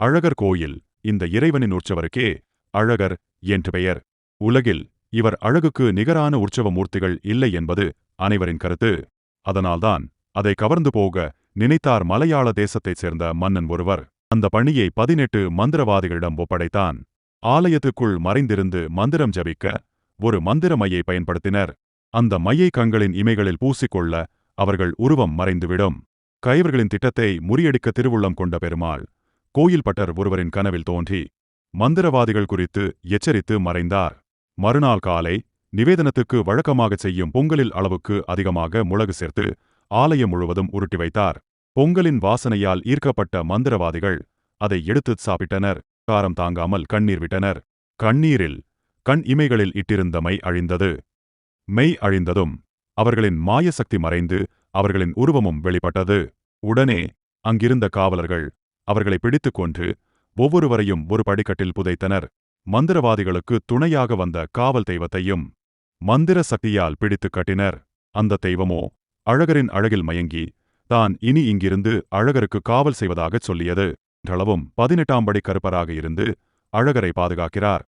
அழகர் கோயில் இந்த இறைவனின் உற்சவருக்கே அழகர் என்று பெயர். உலகில் இவர் அழகுக்கு நிகரான உற்சவ மூர்த்திகள் இல்லை என்பது அனைவரின் கருத்து. அதனால்தான் அதை கவர்ந்து போக நினைத்தார் மலையாள தேசத்தைச் சேர்ந்த மன்னன் ஒருவர். அந்த பணியை பதினெட்டு மந்திரவாதிகளிடம் ஒப்படைத்தான். ஆலயத்துக்குள் மறைந்திருந்து மந்திரம் ஜபிக்க ஒரு மந்திர மையை பயன்படுத்தினர். அந்த மையை கண்களின் இமைகளில் பூசிக்கொள்ள அவர்கள் உருவம் மறைந்துவிடும். கைவர்களின் திட்டத்தை முறியடிக்க திருவுள்ளம் கொண்ட பெருமாள் கோயில் பட்டர் ஒருவரின் கனவில் தோன்றி மந்திரவாதிகள் குறித்து எச்சரித்து மறைந்தார். மறுநாள் காலை நிவேதனத்துக்கு வழக்கமாகச் செய்யும் பொங்கலில் அளவுக்கு அதிகமாக முளகு சேர்த்து ஆலயம் முழுவதும் உருட்டி வைத்தார். பொங்கலின் வாசனையால் ஈர்க்கப்பட்ட மந்திரவாதிகள் அதை எடுத்துச் சாப்பிட்டனர். காரம் தாங்காமல் கண்ணீர் விட்டனர். கண்ணீரில் கண் இமைகளில் இட்டிருந்த மை அழிந்தது. மெய் அழிந்ததும் அவர்களின் மாயசக்தி மறைந்து அவர்களின் உருவமும் வெளிப்பட்டது. உடனே அங்கிருந்த காவலர்கள் அவர்களை பிடித்துக் கொன்று ஒவ்வொருவரையும் ஒரு படிக்கட்டில் புதைத்தனர். மந்திரவாதிகளுக்கு துணையாக வந்த காவல் தெய்வத்தையும் மந்திர சக்தியால் பிடித்துக் கட்டினர். அந்த தெய்வமோ அழகரின் அழகில் மயங்கி தான் இனி இங்கிருந்து அழகருக்கு காவல் செய்வதாகச் சொல்லியது. களவும் பதினெட்டாம் படி கருப்பராக இருந்து அழகரை பாதுகாக்கிறார்.